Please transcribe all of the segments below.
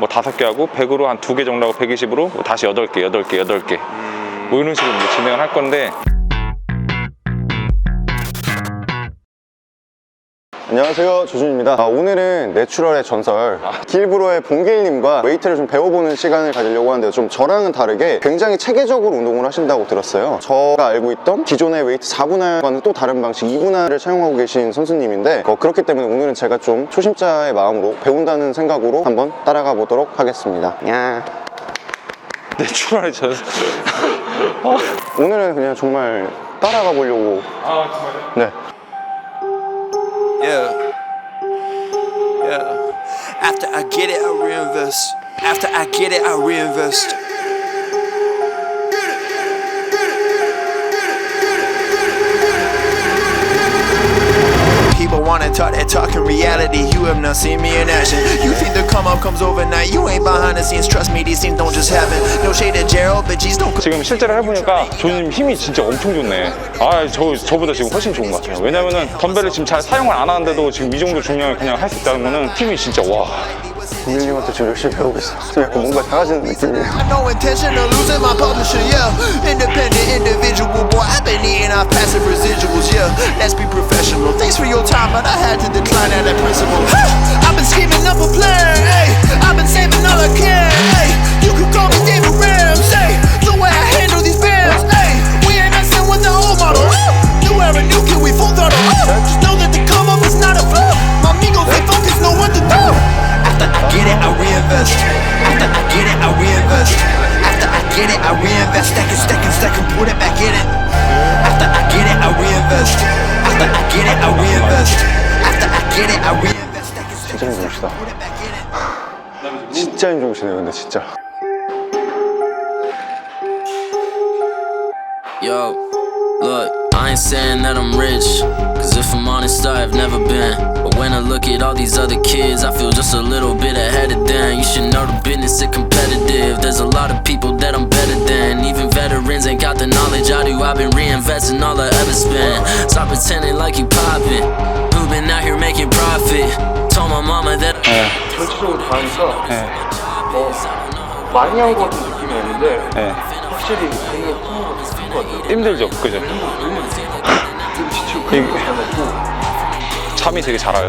뭐 다섯 개 하고 100으로 한 두 개 정도 하고 120으로 뭐 다시 여덟 개 여덟 개 여덟 개. 뭐 이런 식으로 진행을 할 건데 안녕하세요 조준입니다. 아, 오늘은 내추럴의 전설 길브로의 봉길님과 웨이트를 좀 배워보는 시간을 가지려고 하는데요. 좀 저랑은 다르게 굉장히 체계적으로 운동을 하신다고 들었어요. 제가 알고 있던 기존의 웨이트 4분할과는 또 다른 방식 2분할을 사용하고 계신 선수님인데 어, 그렇기 때문에 오늘은 제가 좀 초심자의 마음으로 배운다는 생각으로 한번 따라가 보도록 하겠습니다. 야. 내추럴의 전 오늘은 그냥 정말 따라가 보려고. 아 정말요? 네 Yeah. Yeah. After I get it, I reinvest. After I get it, I reinvest. Wanna talk that talk in reality. You have not seen me in action. You think the come up comes overnight. You ain't behind the scenes. Trust me, these things don't just happen. No shade to Gerald, but G's don't. 지금 실제로 해보니까 조님 힘이 진짜 엄청 좋네. 아, 저, 저보다 지금 훨씬 좋은 것 같아요. 왜냐면은 덤벨을 지금 잘 사용을 안 하는데도 지금 이 정도 중량을 그냥 할 수 있다는 거는 힘이 진짜 와. 봉길님한테 지금 열심히 배우고 있어요 지금 약간 뭔가 작아지는 느낌이에요 No intention of losing my publisher, yeah. Independent individual, boy. I've been eating off passive residuals, yeah. Let's be professional. Thanks for your time, but I had to decline at that principle. I've been scheming up a plan, hey. I've been saving all I can, hey. You could call me David stack 진짜 it, 힘들시다 put it back in it. 진짜 힘 좋으시네요 근데 진짜 Yo, look, I ain't saying that I'm rich. Cause if I'm honest, I've never been. But when I look at all these other kids, I feel just a little bit ahead of them. You should know the business is competitive. There's a lot of people that I'm better than. Even veterans ain't got the knowledge I do. I've been reinvesting all I ever spent. Stop pretending like you poppin'. Who been out here making profit? Told my mama that 다 하니까 네. 어, 많이 한 것 같은 느낌이 오는데 네. 확실히 것도 큰것 같아요 힘들죠, 그죠? 좀 지치고 그런 것도 않고 잠이 되게 잘 와요.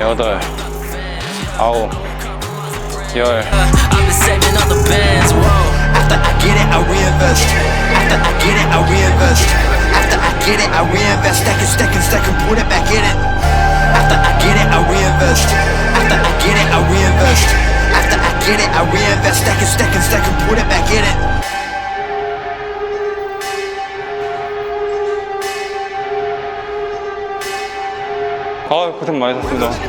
여덟, 아홉, 열. I've been saving all the bands. Whoa. After I get it, I reinvest. After I get it, I reinvest. After I get it, I reinvest. Stack it, stack it, stack it, put it back in it. After I get it, I reinvest. After I get it, I reinvest. After I get it, I reinvest. Stack it, stack it, stack it, put it back in it. 아, 고생 많으셨습니다.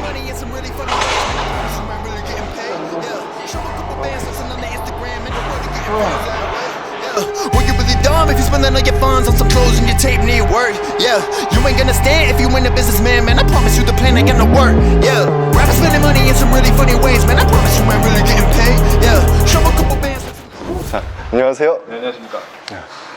dumb if you spending all your funds on some clothes and your tape need work. Yeah, you ain't gonna stand if you ain't a businessman, man. I promise you the plan ain't gonna work. Yeah, rappers spending money in some really funny ways, man. I promise you ain't really getting paid. Yeah, show a couple bands. 자, 안녕하세요. 네, 안녕하십니까.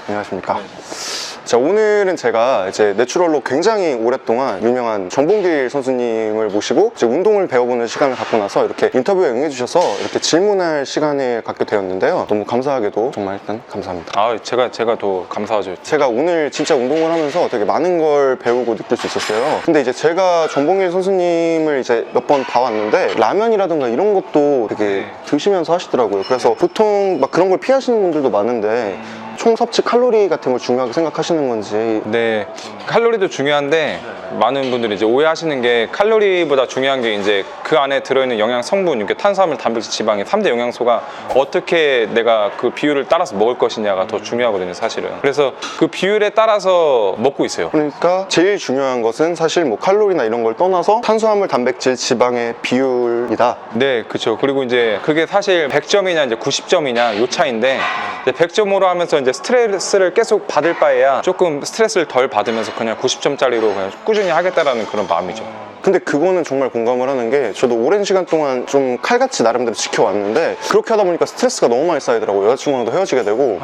안녕하십니까. 자, 오늘은 제가 이제 내추럴로 굉장히 오랫동안 유명한 정봉길 선수님을 모시고 이제 운동을 배워보는 시간을 갖고 나서 이렇게 인터뷰에 응해주셔서 이렇게 질문할 시간을 갖게 되었는데요. 너무 감사하게도 정말 일단 감사합니다. 아, 제가, 제가 더 감사하죠. 제가 오늘 진짜 운동을 하면서 되게 많은 걸 배우고 느낄 수 있었어요. 근데 이제 제가 정봉길 선수님을 이제 몇 번 봐왔는데 라면이라든가 이런 것도 되게 네. 드시면서 하시더라고요. 그래서 보통 막 그런 걸 피하시는 분들도 많은데 총 섭취 칼로리 같은 걸 중요하게 생각하시는 건지 네, 칼로리도 중요한데 많은 분들이 이제 오해하시는 게 칼로리보다 중요한 게 이제 그 안에 들어있는 영양 성분, 이렇게 탄수화물, 단백질, 지방의 3대 영양소가 어떻게 내가 그 비율을 따라서 먹을 것이냐가 더 중요하거든요, 사실은. 그래서 그 비율에 따라서 먹고 있어요. 그러니까 제일 중요한 것은 사실 뭐 칼로리나 이런 걸 떠나서 탄수화물, 단백질, 지방의 비율이다. 네, 그렇죠. 그리고 이제 그게 사실 100점이냐 이제 90점이냐 요 차인데 100점으로 하면서 이제 스트레스를 계속 받을 바에야 조금 스트레스를 덜 받으면서 그냥 90점짜리로 그냥 꾸준히 하겠다라는 그런 마음이죠. 근데 그거는 정말 공감을 하는 게 저도 오랜 시간 동안 좀 칼같이 나름대로 지켜왔는데 그렇게 하다 보니까 스트레스가 너무 많이 쌓이더라고요. 여자친구랑도 헤어지게 되고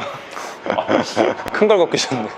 큰 걸 걷기 좋네.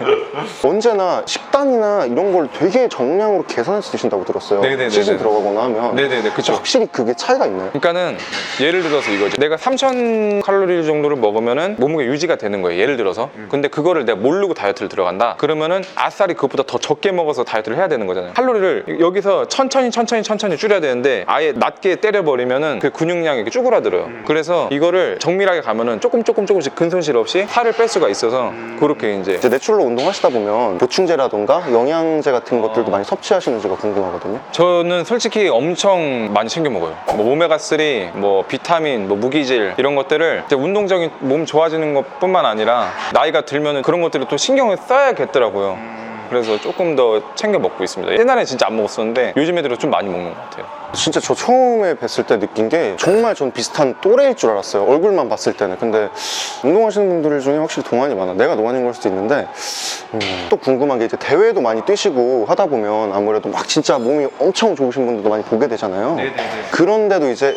언제나 식단이나 이런 걸 되게 정량으로 계산해서 드신다고 들었어요. 네네네네. 시즌 들어가거나 하면. 네네네, 그쵸. 확실히 그게 차이가 있나요? 그러니까는 예를 들어서 이거죠. 내가 3,000 칼로리 정도를 먹으면은 몸무게 유지가 되는 거예요. 예를 들어서. 근데 그거를 내가 모르고 다이어트를 들어간다. 그러면은 아싸리 그것보다 더 적게 먹어서 다이어트를 해야 되는 거잖아요. 칼로리를 여기서 천천히 천천히 천천히 줄여야 되는데 아예 낮게 때려버리면은 그 근육량이 이렇게 쭈그라들어요. 그래서 이거를 정밀하게 가면은 조금 조금 조금씩 근손실 없이 살을 뺄 수가 있어서 그렇게 이제 이제 내추럴로 운동하시다 보면 보충제라던가 영양제 같은 것들도 어. 많이 섭취하시는지가 궁금하거든요. 저는 솔직히 엄청 많이 챙겨 먹어요. 뭐 오메가3, 뭐 비타민, 뭐 무기질 이런 것들을 이제 운동적인 몸 좋아지는 것뿐만 아니라 나이가 들면은 그런 것들을 또 신경을 써야겠더라고요. 그래서 조금 더 챙겨 먹고 있습니다. 옛날에 진짜 안 먹었었는데 요즘에 들어 좀 많이 먹는 것 같아요. 진짜 저 처음에 뵀을 때 느낀 게 정말 전 비슷한 또래일 줄 알았어요. 얼굴만 봤을 때는. 근데 운동하시는 분들 중에 확실히 동안이 많아. 내가 동안인 걸 수도 있는데 음, 또 궁금한 게 이제 대회도 많이 뛰시고 하다 보면 아무래도 막 진짜 몸이 엄청 좋으신 분들도 많이 보게 되잖아요. 그런데도 이제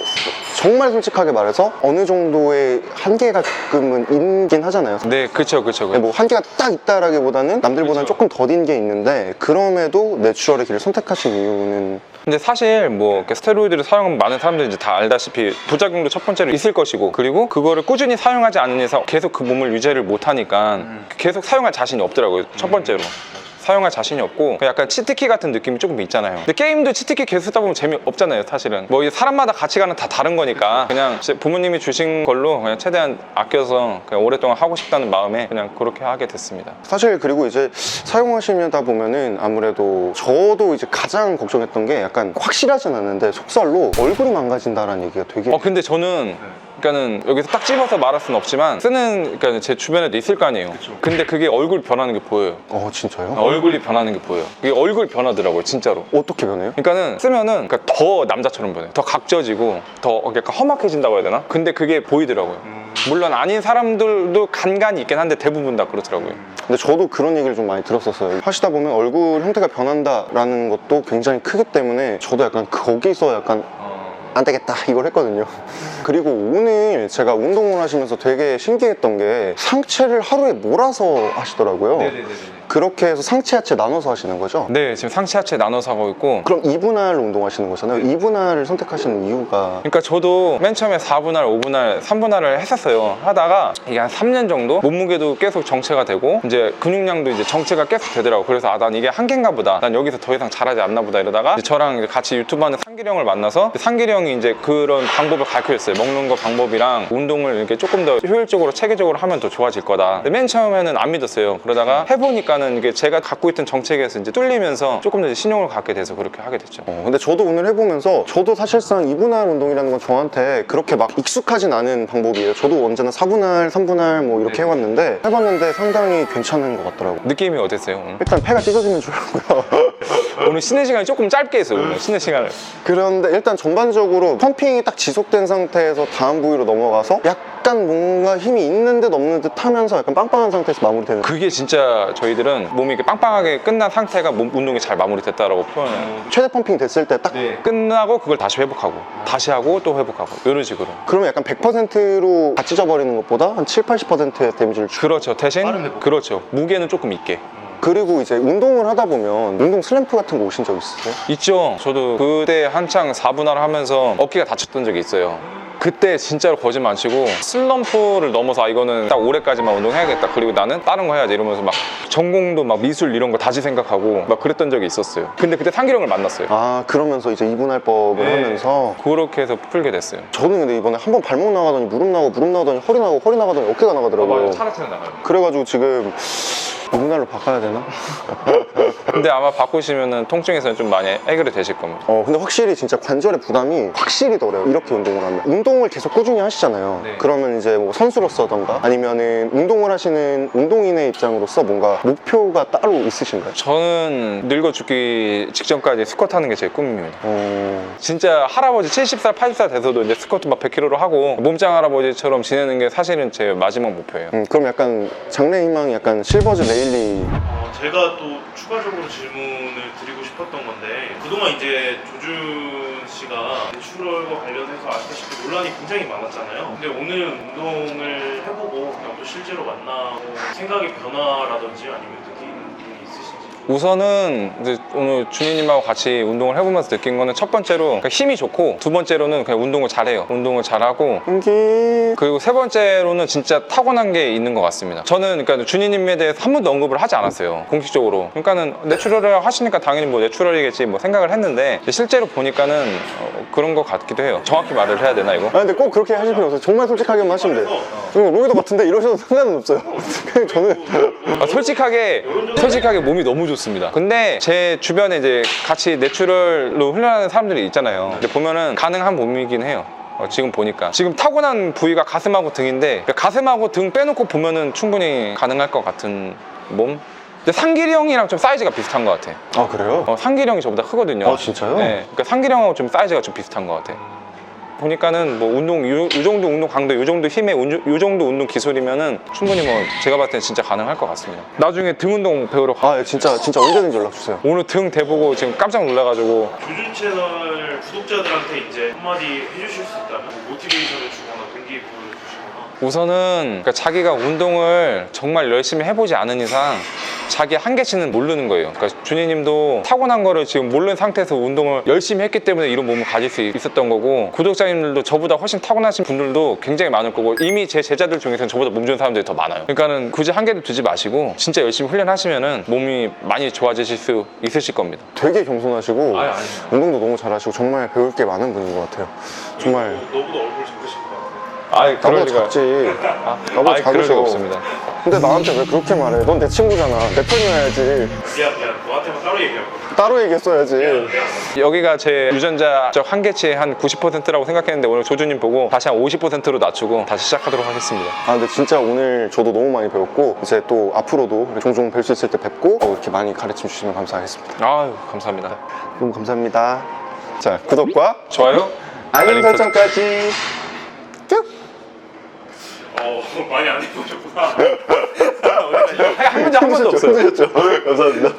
정말 솔직하게 말해서 어느 정도의 한계가 가끔은 있긴 하잖아요. 네, 그쵸, 그쵸. 뭐 한계가 딱 있다라기보다는 남들보다는 그렇죠. 조금 더딘 게 있는데 그럼에도 내추럴의 길을 선택하신 이유는 근데 사실 뭐 스테로이드를 사용하면 많은 사람들이 이제 다 알다시피 부작용도 첫 번째로 있을 것이고 그리고 그거를 꾸준히 사용하지 않는 이상 계속 그 몸을 유지를 못 하니까 계속 사용할 자신이 없더라고요. 첫 번째로. 사용할 자신이 없고 그냥 약간 치트키 같은 느낌이 조금 있잖아요. 근데 게임도 치트키 계속 쓰다 보면 재미없잖아요, 사실은. 뭐 사람마다 가치관은 다 다른 거니까 그냥 제 부모님이 주신 걸로 그냥 최대한 아껴서 그냥 오랫동안 하고 싶다는 마음에 그냥 그렇게 하게 됐습니다. 사실 그리고 이제 사용하시다 보면은 아무래도 저도 이제 가장 걱정했던 게 약간 확실하진 않은데 속살로 얼굴이 망가진다라는 얘기가 되게 어 근데 저는 그러니까는 여기서 딱 집어서 말할 수는 없지만 쓰는 그러니까 제 주변에도 있을 거 아니에요. 근데 그게 얼굴 변하는 게 보여요. 어 진짜요? 얼굴이 변하는 게 보여요. 그게 얼굴 변하더라고요, 진짜로. 어떻게 변해요? 그러니까는 쓰면은 그러니까 더 남자처럼 보여요. 더 각져지고 더 약간 험악해진다고 해야 되나? 근데 그게 보이더라고요. 물론 아닌 사람들도 간간이 있긴 한데 대부분 다 그렇더라고요. 근데 저도 그런 얘기를 좀 많이 들었었어요. 하시다 보면 얼굴 형태가 변한다라는 것도 굉장히 크기 때문에 저도 약간 거기서 약간 안 되겠다 이걸 했거든요. 그리고 오늘 제가 운동을 하시면서 되게 신기했던 게 상체를 하루에 몰아서 하시더라고요. 그렇게 해서 상체 하체 나눠서 하시는 거죠? 네, 지금 상체 하체 나눠서 하고 있고 그럼 2분할로 운동하시는 거잖아요. 2분할을 선택하시는 이유가 그러니까 저도 맨 처음에 4분할, 5분할, 3분할을 했었어요. 하다가 이게 한 3년 정도 몸무게도 계속 정체가 되고 이제 근육량도 이제 정체가 계속 되더라고. 그래서 아, 난 이게 한계인가 보다. 난 여기서 더 이상 잘하지 않나 보다 이러다가 저랑 이제 같이 유튜브 하는 상길이 형을 만나서 상길이 형이 이제 그런 방법을 가르쳐 줬어요. 먹는 거 방법이랑 운동을 이렇게 조금 더 효율적으로 체계적으로 하면 더 좋아질 거다. 근데 맨 처음에는 안 믿었어요. 그러다가 해보니까는 이게 제가 갖고 있던 정책에서 이제 뚫리면서 조금 더 이제 신용을 갖게 돼서 그렇게 하게 됐죠. 어, 근데 저도 오늘 해보면서 저도 사실상 2분할 운동이라는 건 저한테 그렇게 막 익숙하진 않은 방법이에요. 저도 언제나 4분할, 3분할 뭐 이렇게 해왔는데 해봤는데 상당히 괜찮은 것 같더라고요. 느낌이 어땠어요? 오늘? 일단 폐가 찢어지면 좋고요. 오늘 쉬는 시간이 조금 짧게 했어요. 오늘 쉬는 시간을. 그런데 일단 전반적으로 펌핑이 딱 지속된 상태에서 다음 부위로 넘어가서 약간 뭔가 힘이 있는 듯 없는 듯 하면서 약간 빵빵한 상태에서 마무리되는 그게 진짜 저희들은 몸이 이렇게 빵빵하게 끝난 상태가 몸 운동이 잘 마무리됐다라고 표현해요. 최대 펌핑 됐을 때 딱 끝나고 그걸 다시 회복하고 다시 하고 또 회복하고 이런 식으로. 그러면 약간 100%로 다 찢어버리는 것보다 한 7, 80%의 데미지를 주 그렇죠. 대신 그렇죠. 무게는 조금 있게. 그리고 이제 운동을 하다 보면 운동 슬램프 같은 거 오신 적 있으세요? 있죠. 저도 그때 한창 4분할 하면서 어깨가 다쳤던 적이 있어요. 그때 진짜로 거짓말 안 치고 슬럼프를 넘어서 아, 이거는 딱 올해까지만 운동해야겠다. 그리고 나는 다른 거 해야지 이러면서 막 전공도 막 미술 이런 거 다시 생각하고 막 그랬던 적이 있었어요. 근데 그때 상기령을 만났어요. 아 그러면서 이제 이분할법을 하면서 그렇게 해서 풀게 됐어요. 저는 근데 이번에 한 번 발목 나가더니 무릎 나가고 무릎 나가더니 허리 나가고 허리 나가더니 어깨가 나가더라고요 차례차례 나가요. 그래가지고 지금 이분할로 바꿔야 되나? 근데 아마 바꾸시면은 통증에서는 좀 많이 해결이 되실 겁니다. 어 근데 확실히 진짜 관절의 부담이 확실히 덜해요 이렇게 운동을 하면 운동을 계속 꾸준히 하시잖아요 네. 그러면 이제 뭐 선수로서던가 아니면은 운동을 하시는 운동인의 입장으로서 뭔가 목표가 따로 있으신가요? 저는 늙어 죽기 직전까지 스쿼트 하는 게 제 꿈입니다. 어... 진짜 할아버지 70살, 80살 돼서도 이제 스쿼트 막 100kg로 하고 몸짱 할아버지처럼 지내는 게 사실은 제 마지막 목표예요. 음, 그럼 약간 장래 희망이 약간 실버즈 레일리 제가 또 추가적으로 질문을 드리고 싶었던 건데 그동안 이제 조준 씨가 내추럴과 관련해서 아시다시피 논란이 굉장히 많았잖아요. 근데 오늘 운동을 해보고 그냥 또 실제로 만나고 생각의 변화라든지 아니면 있으신지 우선은 이제 오늘 준이님하고 같이 운동을 해보면서 느낀 거는 첫 번째로 그러니까 힘이 좋고 두 번째로는 그냥 운동을 잘해요. 운동을 잘하고 그리고 세 번째로는 진짜 타고난 게 있는 것 같습니다. 저는 그러니까 준이님에 대해서 한 번도 언급을 하지 않았어요. 공식적으로. 그러니까는 내추럴을 하시니까 당연히 뭐 내추럴이겠지 뭐 생각을 했는데 실제로 보니까는 어, 그런 것 같기도 해요. 정확히 말을 해야 되나 이거? 아 근데 꼭 그렇게 하실 필요 없어요 정말 솔직하게만 하시면 돼요 로이더 같은데 이러셔도 상관은 없어요 저는 아, 솔직하게 솔직하게 몸이 너무 좋습니다. 근데 제 주변에 이제 같이 내추럴로 훈련하는 사람들이 있잖아요. 근데 보면은 가능한 몸이긴 해요. 어, 지금 보니까 지금 타고난 부위가 가슴하고 등인데 그 가슴하고 등 빼놓고 보면은 충분히 가능할 것 같은 몸. 근데 상길이 형이랑 좀 사이즈가 비슷한 것 같아. 아 그래요? 어, 상길이 형이 저보다 크거든요. 아, 진짜요? 네. 그러니까 상길이 형하고 좀 사이즈가 좀 비슷한 것 같아. 보니까는 뭐 운동 요, 요 정도 운동 강도 요 정도 힘의 운- 요 정도 운동 기술이면은 충분히 뭐 제가 봤을 땐 진짜 가능할 것 같습니다. 나중에 등 운동 배우러 가. 아 진짜 진짜 언제든지 연락 주세요 오늘 등 대보고 지금 깜짝 놀라가지고 조준 채널 구독자들한테 이제 한마디 해주실 수 있다면 뭐 모티베이션을 주거나 동기부여를 주시거나 우선은 그러니까 자기가 운동을 정말 열심히 해보지 않은 이상 자기 한계치는 모르는 거예요. 그러니까 준희님도 타고난 거를 지금 모르는 상태에서 운동을 열심히 했기 때문에 이런 몸을 가질 수 있었던 거고 구독자님들도 저보다 훨씬 타고나신 분들도 굉장히 많을 거고 이미 제 제자들 중에서는 저보다 몸 좋은 사람들이 더 많아요. 그러니까는 굳이 한계를 두지 마시고 진짜 열심히 훈련하시면은 몸이 많이 좋아지실 수 있으실 겁니다. 되게 겸손하시고 아니, 아니. 운동도 너무 잘하시고 정말 배울 게 많은 분인 것 같아요 정말 너보다 얼굴 작으신 것 같아요. 아이 나보다 작지 나보다 아이, 그럴 작으셔 리가 없습니다. 근데 나한테 왜 그렇게 말해 넌 내 친구잖아 내 편이어야지 미안 미안 너한테만 따로 거야. 따로 얘기했어야지 여기가 제 유전자 적 한계치의 한 90%라고 생각했는데 오늘 조주님 보고 다시 한 50%로 낮추고 다시 시작하도록 하겠습니다. 아 근데 진짜 오늘 저도 너무 많이 배웠고 이제 또 앞으로도 종종 뵐 수 있을 때 뵙고 어, 이렇게 많이 가르쳐 주시면 감사하겠습니다 아유 감사합니다. 너무 감사합니다 자 구독과 좋아요. 알림 설정까지 쭉 어 많이 안 해보셨구나. 어디까지? 한 문제 한 번도 없어 보셨죠? 감사합니다.